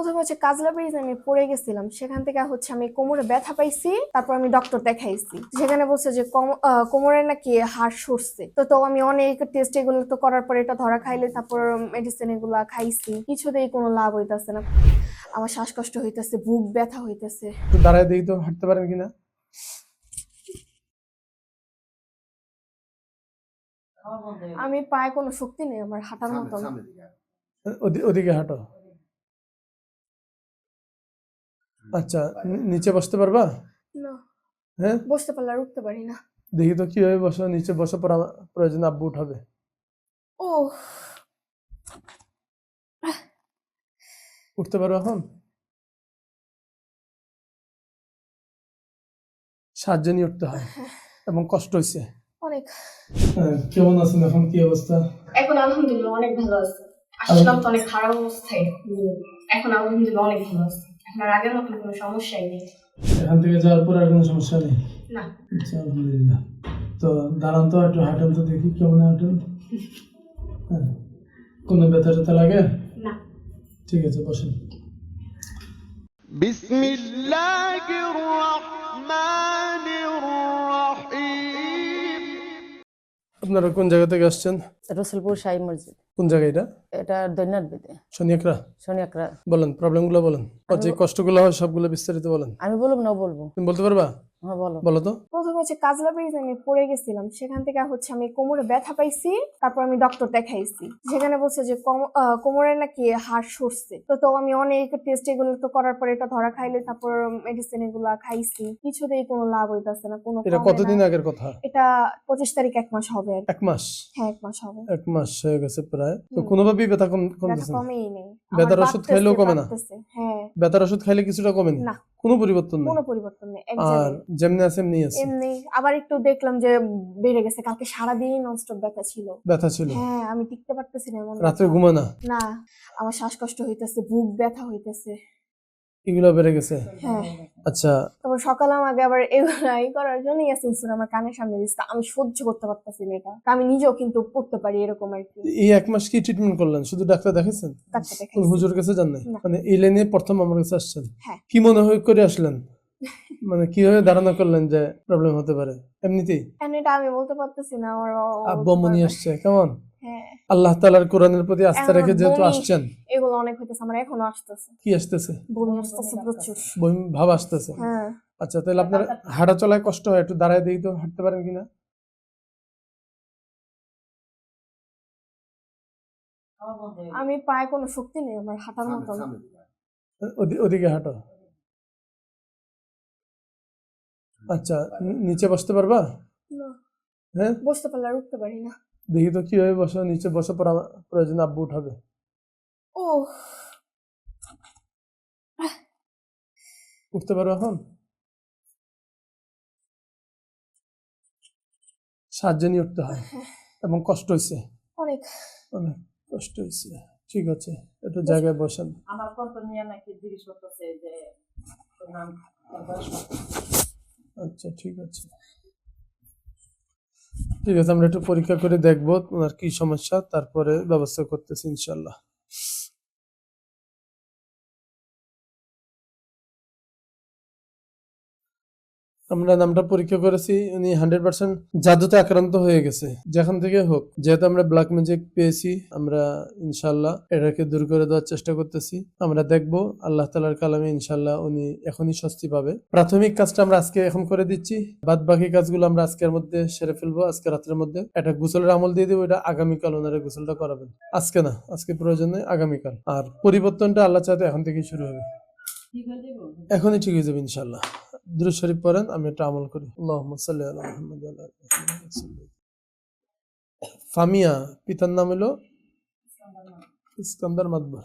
প্রথমে হচ্ছে কাজলা ব্রিজ আমি পড়ে গেছিলাম সেখান থেকে হচ্ছে আমি কোমরে ব্যথা পাইছি তারপর আমি ডক্টর দেখাইছি। সেখানে বলছে যে কম- কোমরে নাকি হাড় সরছে। তো তো আমি অনেক টেস্ট এগুলো তো করার পরে এটা ধরা খাইলে তারপর মেডিসিন এগুলা খাইছি কিছুতেই কোনো লাভ হইতাছে না। আমার শ্বাসকষ্ট হইতেছে বুক ব্যথা হইতেছে। দাঁড়ায় দেখি তো হাঁটতে পারেন কিনা? আমি পায়ে কোনো শক্তি নেই আমার হাঁটার মতন। ওদি- ওদিকে হাঁটো। আচ্ছা নিচে বসতে পারবা? না। হ্যাঁ? বসতে পারলে আর উঠতে পারি না। দেখি তো কীভাবে বসো নিচে বসো প্রয়োজন আব্বু উঠাবে। ও উঠতে পারো এখন? সাহায্য নিয়ে উঠতে হয় এবং কষ্ট হয়েছে অনেক। কেমন আছেন এখন? কি অবস্থা? এখন আলহামদুলিল্লাহ অনেক ভালো আছে। আসলাম তো অনেক খারাপ অবস্থায়। এখন আলহামদুলিল্লাহ অনেক ভালো আছে। হ্যাঁ, আগের মতো কোনো সমস্যাই নেই। এখান থেকে যাওয়ার পর আর কোনো সমস্যা নেই? না। আচ্ছা আলহামদুলিল্লাহ। তো দাঁড়ান তো একটু হাঁটেন তো দেখি কেমন হাঁটেন। হ্যাঁ কোনো ব্যথা ট্যাথা লাগে? না। ঠিক আছে বসেন। বিসমিল্লাহির রহমানির আপনারা কোন জায়গা থেকে আসছেন? রসুলপুর সাই মসজিদ। কোন জায়গা এটা? এটা দৈনাথ বেদে। শনিয়াকরা? শনি একরা বলেন প্রবলেমগুলো বলেন। আর যে কষ্টগুলো হয় সবগুলো বিস্তারিত বলেন। আমি বলব না বলব। তুমি বলতে পারবা? বলো। বলো তো। প্রথমে হচ্ছে কাজলা ব্রিজ আমি পড়ে গেছিলাম সেখান থেকে হচ্ছে আমি কোমরে ব্যথা পাইছি তারপর আমি ডক্টর দেখাইছি। সেখানে বলছে যে কোমরে নাকি হাড় সরছে। তো তো আমি অনেক টেস্ট এগুলো তো করার পরে এটা ধরা খাইলে তারপর মেডিসিন এগুলা খাইছি। কিছুতেই কোনো লাভ হইতাছে না কোনো এটা কতদিন আগের কথা? এটা পঁচিশ তারিখ এক মাস হবে এক মাস? হ্যাঁ এক মাস হবে। এক মাস হয়ে গেছে প্রায়। তো। কোনোভাবেই ব্যথা কমতেছে না? কমেই নেই। ব্যথার ওষুধ খাইলেও কমে না? হ্যাঁ। ব্যথার ওষুধ খাইলে কিছুটা কমেনি? না। কোনো পরিবর্তন নেই। কোনো পরিবর্তন নেই আর। যেমনি আছে এমনি আছে। এমনি। আবার একটু দেখলাম যে বেড়ে গেছে কালকে সারা দিন ননস্টপ ব্যথা ছিল। ব্যথা ছিল? হ্যাঁ আমি টিকতে পারতেছি না এমন রাত্রে ব্যথা। না? না আমার শ্বাসকষ্ট হইতাছে বুক ব্যথা হইতেছে। এগুলো বেড়ে গেছে? হ্যাঁ। আচ্ছা। তারপর সকালে আমাকে আবার এগুলা ই করার জন্য ইয়াসিন সুরা আমার কানের সামনে দিচ্ছে আমি সহ্য করতে পারতেছি না এটা। আমি নিজেও কিন্তু পড়তে পারি এরকম আর কি। এই এক মাস কি ট্রিটমেন্ট করলেন? শুধু ডাক্তার দেখাইছেন? ডাক্তার কোন হুজুর কাছে যান নাই মানে এই লাইনে প্রথম আমার কাছে আসছেন? হ্যাঁ। কি মনে হয় করে আসলেন? মানে কীভাবে ধারণা করলেন যে প্রবলেম হতে পারে? এমনিতেই? এটা আমি বলতে পারতেছি না আমার আব্বু আম্মু আসছে কেমন? আল্লাহ তালার কোরআনের প্রতি আস্থা রেখে যেহেতু আসছেন। এগুলো অনেক হইতেছে আমার এখনও আসতেছে। কি আসতেছে? বমি আসতেছে প্রচুর। বমি ভাব আসতেছে। হ্যাঁ। আচ্ছা তাহলে আপনার হাঁটা চলায় কষ্ট হয়? একটু দাঁড়ায় দিই তো হাঁটতে পারেন কিনা? আমি পায়ে কোনো শক্তি নেই আমার হাঁটার ওদি- ওদিকে হাঁটো। আচ্ছা নিচে বসতে পারবা? না। হ্যাঁ? বসতে পারলে আর উঠতে পারি না। দেখি তো কীভাবে বসো নিচে বসো পর প্রয়োজন আব্বু উঠাবে। ও উঠতে পারো এখন? সাহায্য নিয়ে উঠতে হয় এবং কষ্ট হয়েছে অনেক। অনেক কষ্ট হয়েছে ঠিক আছে একটু জায়গায় বসেন। আমার নাকি জিজ্ঞেস করতেছে যে? আচ্ছা ঠিক আছে। ঠিক আছে আমরা একটু পরীক্ষা করে দেখব ওনার কি সমস্যা তারপরে ব্যবস্থা করতেছি ইনশাল্লাহ। আমরা নামটা পরীক্ষা করেছি, উনি হান্ড্রেড পার্সেন্ট জাদুতে আক্রান্ত হয়ে গেছে। যেখান থেকে হোক, যেহেতু আমরা ব্ল্যাক ম্যাজিক পেয়েছি, আমরা ইনশাল্লাহ এটাকে দূর করে দেওয়ার চেষ্টা করতেছি। আমরা দেখব, আল্লাহ তালার কালামে ইনশাল্লাহ উনি এখনই স্বস্তি পাবে। প্রাথমিক কাজটা আমরা আজকে এখন করে দিচ্ছি। বাদ বাকি কাজগুলো আমরা আজকের মধ্যে সেরে ফেলব, আজকে রাত্রের মধ্যে। একটা গোসলের আমল দিয়ে দেবো, এটা আগামীকাল ওনারা গোসলটা করাবেন। আজকে না, আজকে প্রয়োজন আগামীকাল। আর পরিবর্তনটা আল্লাহ চাইতে এখন থেকেই শুরু হবে। এখনই ঠিক হয়ে যাবে ইনশাল্লাহ দুরুদ শরীফ পড়েন আমি এটা আমল করি আল্লাহ। ফামিয়া পিতার নাম হলো ইস্কান্দার মাদবর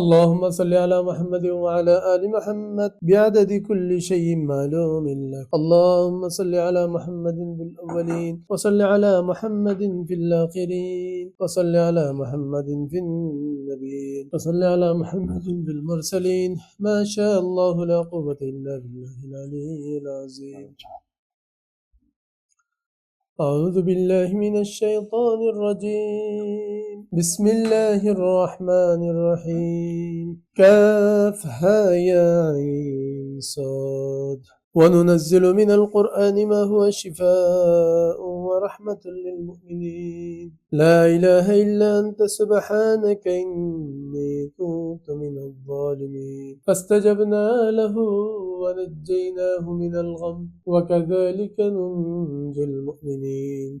اللهم صل على محمد وعلى آل محمد بعدد كل شيء معلوم لك. اللهم صل على محمد في الأولين وصل على محمد في الآخرين وصل على محمد في النبيين وصل على محمد في المرسلين. ما شاء الله لا قوة إلا بالله العلي العظيم. أعوذ بالله من الشيطان الرجيم. بسم الله الرحمن الرحيم. كافها يا عين صاد. وننزل من القرآن ما هو شفاء ورحمة للمؤمنين. لا إله إلا أنت سبحانك إني كنت من الظالمين. فاستجبنا له ونجيناه من الغم وكذلك ننجي المؤمنين.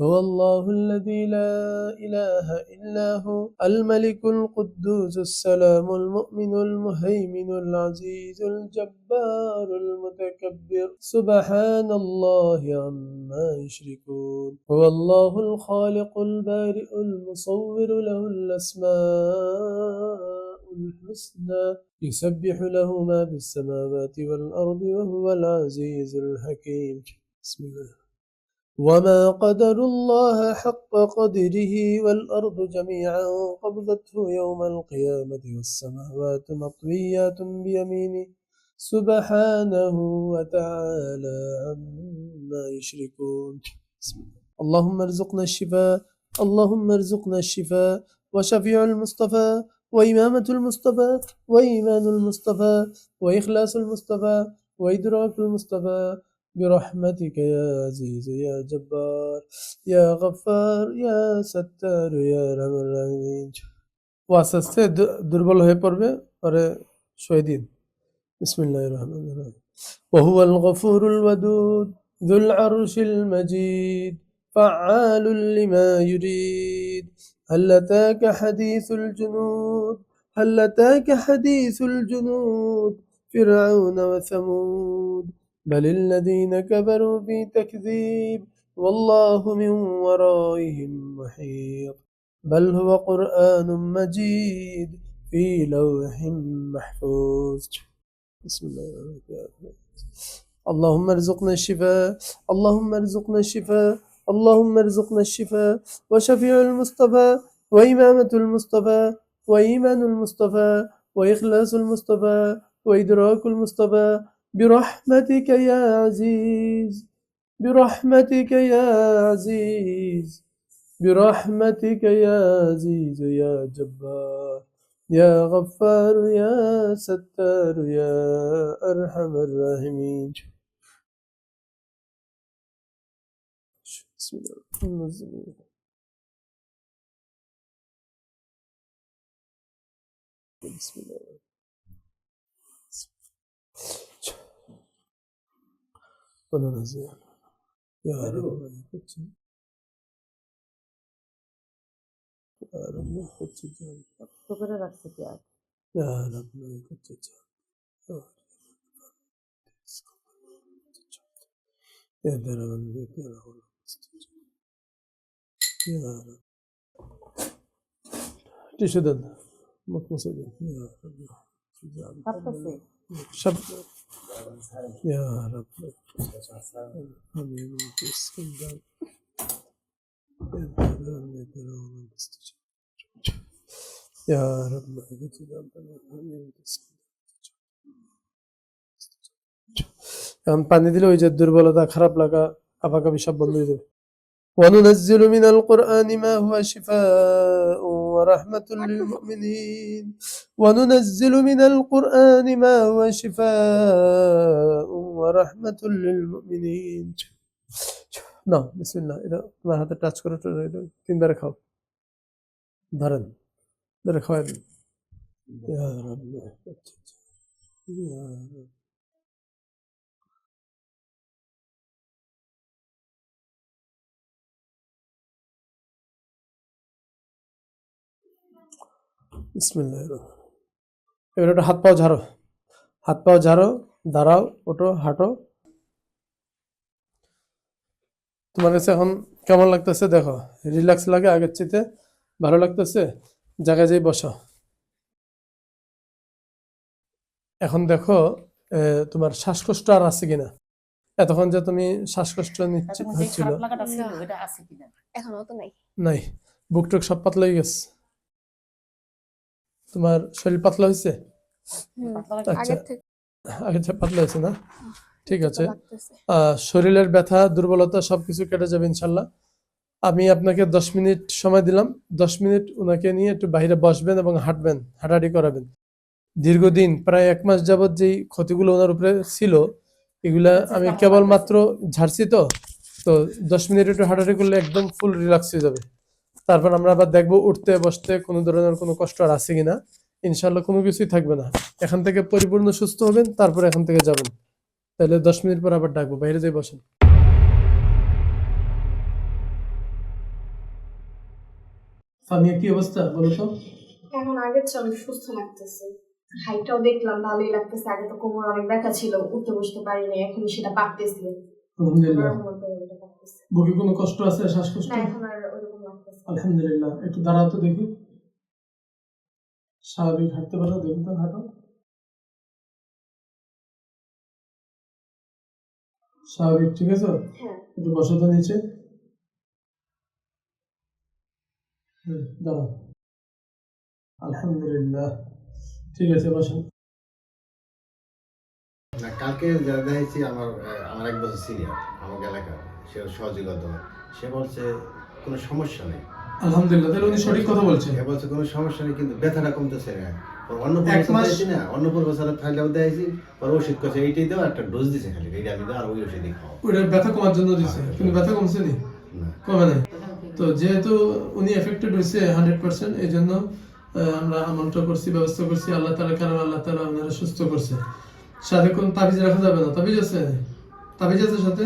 هو الله الذي لا إله إلا هو الملك القدوس السلام المؤمن المهيمن العزيز الجبار المتكبر. سبحان الله عما يشركون. هو الله الخالق البارئ المصور له الأسماء الحسنى. يسبح له ما في السماوات والأرض وهو العزيز الحكيم. بسم الله. وما قدر الله حق قدره والأرض جميعا قبضته يوم القيامة والسماوات مطويات بيمينه سبحانه وتعالى عما يشركون. اللهم ارزقنا الشفاء اللهم ارزقنا الشفاء وشفيع المصطفى وإمامة المصطفى وإيمان المصطفى وإخلاص المصطفى وإدراك المصطفى برحمتك يا عزيز يا جبار يا غفار يا ستار يا رحم الراحمين ও আস্তে আস্তে দু- দুর্বল হয়ে পড়বে পরে শহীদ দিন বিসমিল্লাহ রহমান রহিম وهو الغفور الودود ذو العرش المجيد فعال لما يريد هل أتاك حديث الجنود هل أتاك حديث الجنود فرعون وثمود بل الذين كفروا في تكذيب والله من ورائهم محيط. بل هو قرآن مجيد في لوح محفوظ. بسم الله الرحمن الرحيم. اللهم ارزقنا الشفاء اللهم ارزقنا الشفاء اللهم ارزقنا الشفاء. وشفيع المصطفى وإمامة المصطفى وإيمان المصطفى وإخلاص المصطفى وإدراك المصطفى برحمتك يا عزيز برحمتك يا عزيز برحمتك يا عزيز يا جبار يا غفار يا ستار يا أرحم الراحمين. بسم الله بسم الله وننزل يا رب. يا رب لا يكون يا رب. لا يكون يا رب. لا يكون يا رب جيش دنا يا رب. شب يا رب حبيبي تسكن دم يا درب البيت يا رب تستجيب يا رب ما كنت جانب حبيبي تسكن এখন পানি দিলে ওই যে দুর্বলতা খারাপ লাগা আপাকাপি সব বন্ধ হয়ে যাবে وننزل من القرآن ما هو شفاء ورحمة للمؤمنين وننزل من القرآن ما هو شفاء ورحمة للمؤمنين না বিসমিল্লাহ এটা তোমার হাতে টাচ করে তো এটা তিনবারে খাও ধরেন ধরে খাওয়াই দিন বিসমিল্লাহ এবার একটা হাত পাও ঝাড়ো। হাত পাও ঝাড়ো দাঁড়াও ওঠো হাঁটো। তোমার কাছে এখন কেমন লাগতেছে? দেখো রিল্যাক্স লাগে আগের চেয়ে ভালো লাগতেছে। জায়গায় যেই বসো। এখন দেখো আহ, তোমার শ্বাসকষ্ট আর আছে কিনা? এতক্ষণ যে তুমি শ্বাসকষ্ট নিচ্ছি এখন যে হচ্ছিল। খারাপ লাগাটা ছিল না। ওটা আছে কিনা? এখনও তো নাই। নাই। বুক টুক সব পাতলা গেছে। তোমার শরীর পাতলা হয়েছে আচ্ছা। আগে পাতলা হয়েছে না? ঠিক আছে। শরীরের ব্যথা দুর্বলতা সবকিছু কেটে যাবে ইনশাল্লাহ। আমি আপনাকে দশ মিনিট সময় দিলাম। দশ মিনিট ওনাকে নিয়ে একটু বাইরে বসবেন এবং হাঁটবেন হাঁটাহাঁটি করাবেন। দীর্ঘদিন প্রায় এক মাস যাবত যেই ক্ষতিগুলো ওনার উপরে ছিল এগুলা আমি কেবলমাত্র ঝাড়ছি তো? তো দশ মিনিট একটু হাঁটাহাঁটি করলে একদম ফুল রিল্যাক্স হয়ে যাবে। তারপর আমরা আবার দেখব উঠতে বসতে কোনো ধরনের কোনো কষ্ট আর আছে কিনা। ইনশাল্লাহ কোনো কিছুই থাকবে না। এখান থেকে পরিপূর্ণ সুস্থ হবেন তারপর এখান থেকে যাবেন। তাহলে দশ মিনিট পর আবার ডাকবো বাইরে যাই বসেন। সামিয়া কি অবস্থা? বলো তো। এখন আগের চেয়ে অনেক সুস্থ লাগতেছে। হাইটটাও দেখলাম ভালোই লাগতেছে। আগে তো কোমর অনেক ব্যথা ছিল উঠতে বসতে পারিনি এখন সেটা পারতেছি আলহামদুলিল্লাহ। বুকে কোনো কষ্ট আছে শ্বাসকষ্ট। আলহামদুলিল্লাহ একটু দাঁড়াও তো দেখি। স্বাভাবিক হাঁটতে পারো দেখি তো হাঁটো। স্বাভাবিক ঠিক আছে? হ্যাঁ। একটু বসো তো নিচে। দাঁড়াও। আলহামদুলিল্লাহ ঠিক আছে বসেন। না কালকে যা দেখেছি আমার আমার এক বছর সিনিয়র আমাকে এলাকার। সে সহযোগিতা সে বলছে কোনো সমস্যা নেই। আলহামদুলিল্লাহ তাহলে উনি সঠিক কথা বলছেন। সে বলছে কোনো সমস্যা নেই কিন্তু ব্যথাটা কমতেছে না। অন্য এক প্রফেসর মাস- দিয়েছি না অন্য প্রফেসরের ফাইলটাও দিয়েছি। ওর ওষুধ করছে এইটাই দেওয়া একটা ডোজ দিছে খালি এইটা আমি আর ওই ওষুধই খাও ওটা ব্যথা কমার জন্য দিচ্ছে কিন্তু ব্যথা কমছে নি? কমে নাই। তো যেহেতু উনি এফেক্টেড হয়েছে হান্ড্রেড পার্সেন্ট এই জন্য আমরা আমন্ত্র করছি ব্যবস্থা করছি আল্লাহ তালা কারণ আল্লাহ তালা আপনারা সুস্থ করছে। সাথে কোন তাবিজ রাখা যাবে না? তাবিজ আছে? তাবিজ আছে সাথে?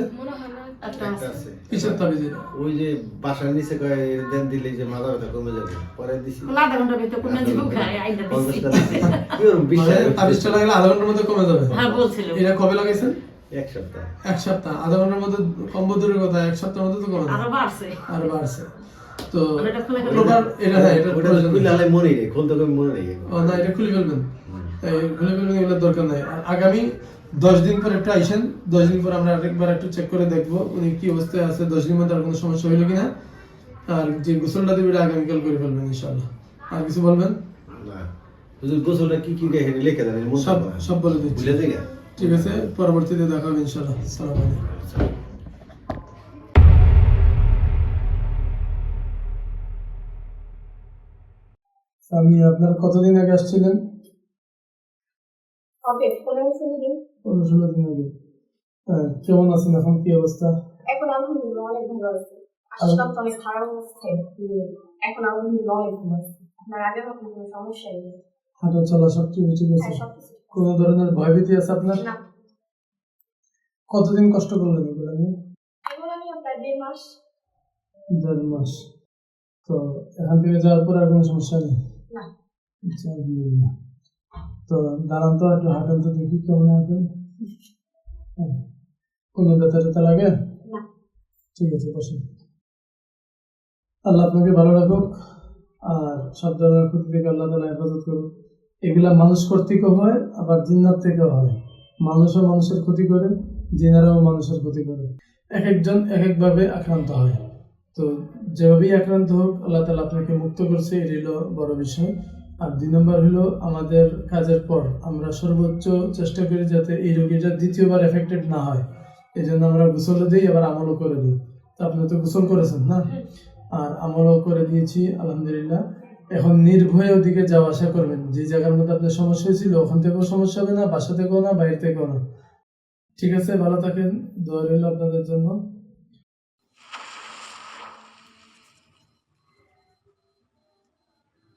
কিসের তাবিজ ওই যে বাসার নিচে কয় দেন দিলে যে মাথা ব্যথা কমে যাবে পরে দিছি। আধা ঘণ্টার ভিতরে কোন জীব আইনা দিছি পঞ্চাশটা দিছি। কি ওরকম মানে বিশ্বাস তাবিজটা লাগালে আধা ঘণ্টার মধ্যে কমে যাবে। হ্যাঁ বলছিল। এটা কবে লাগাইছেন? এক সপ্তাহ। এক সপ্তাহ। আধা ঘণ্টার মধ্যে কম্ব দূরের কথা এক সপ্তাহের মধ্যে তো কমে আরও বাড়ছে। আর বাড়ছে। তো মানে এটা হ্যাঁ এটা প্রয়োজন খুলে মনে খুলতে কমে মনে না এটা খুলে ফেলবেন। এই খুলে ফেলবেন এগুলোর দরকার নাই। আগামী দশ দিন পর একটু আইসেন দশ দিন পর আমরা আরেকবার একটু চেক করে দেখব উনি কি অবস্থায় আছে দশ দিন মধ্যে আর কোনো সমস্যা হইল কিনা। আর যে গোসলটা দেবে এটা আগামীকাল করে ফেলবেন ইনশাল্লাহ আর কিছু বলবেন? গোসলটা কি কি লিখে দেন সব সব বলে দিচ্ছি। ভুলে যায় ঠিক আছে পরবর্তীতে দেখা হবে ইনশাল্লাহ সালাম আলাইকুম। আমি আপনার কতদিন আগে আসছিলেন? কবে পনেরো ষোলো দিন। পনেরো ষোলো দিন আগে। হ্যাঁ, কেমন আছেন এখন? কি অবস্থা? এখন আলহামদুলিল্লাহ অনেক ভালো আছে। আসলাম তো অনেক খারাপ অবস্থায় এখন আলহামদুলিল্লাহ অনেক ভালো আছে। আপনার আগের কোনো সমস্যাই নেই? হাঁটা চলা সব কিছু ঠিক আছে? হ্যাঁ ঠিক আছে। কোনো ধরনের ভয়ভীতি আছে আপনার? না। কতদিন কষ্ট করলেন এগুলো নিয়ে? এখন আমি প্রায় দেড় মাস। দেড় মাস। তো এখান থেকে যাওয়ার পর আর কোনো সমস্যা নেই? না। আচ্ছা, আলহামদুলিল্লাহ। তো দাঁড়ান তো একটু হাঁটেন তো দেখি কেমন হ্যাঁ। কোনো ব্যথা ট্যাথা লাগে? ঠিক আছে বসুন আল্লাহ আপনাকে ভালো রাখুক আর সব ধরনের ক্ষতি থেকে আল্লাহ তালা হেফাজত করুক। এগুলা মানুষ কর্তৃকও হয় আবার জিন্নাত থেকেও হয়। মানুষও মানুষের ক্ষতি করে জিনারাও মানুষের ক্ষতি করে। এক একজন এক একভাবে আক্রান্ত হয়। তো যেভাবেই আক্রান্ত হোক আল্লাহ তালা আপনাকে মুক্ত করছে এটি হলো বড় বিষয়। আর দুই নম্বর হলো আমাদের কাজের পর আমরা সর্বোচ্চ চেষ্টা করি যাতে এই রোগীটা দ্বিতীয়বার এফেক্টেড না হয়। এই জন্য আমরা গোসলও দিই আবার আমলও করে দিই। তো আপনি তো গোসল করেছেন না? আর আমলও করে দিয়েছি আলহামদুলিল্লাহ। এখন নির্ভয়ে ওদিকে যাওয়া আসা করবেন। যে জায়গার মধ্যে আপনার সমস্যা হয়েছিল ওখান থেকেও সমস্যা হবে না বাসা থেকেও না বাইরে থেকেও না। ঠিক আছে ভালো থাকেন। দোয়া রইল আপনাদের জন্য।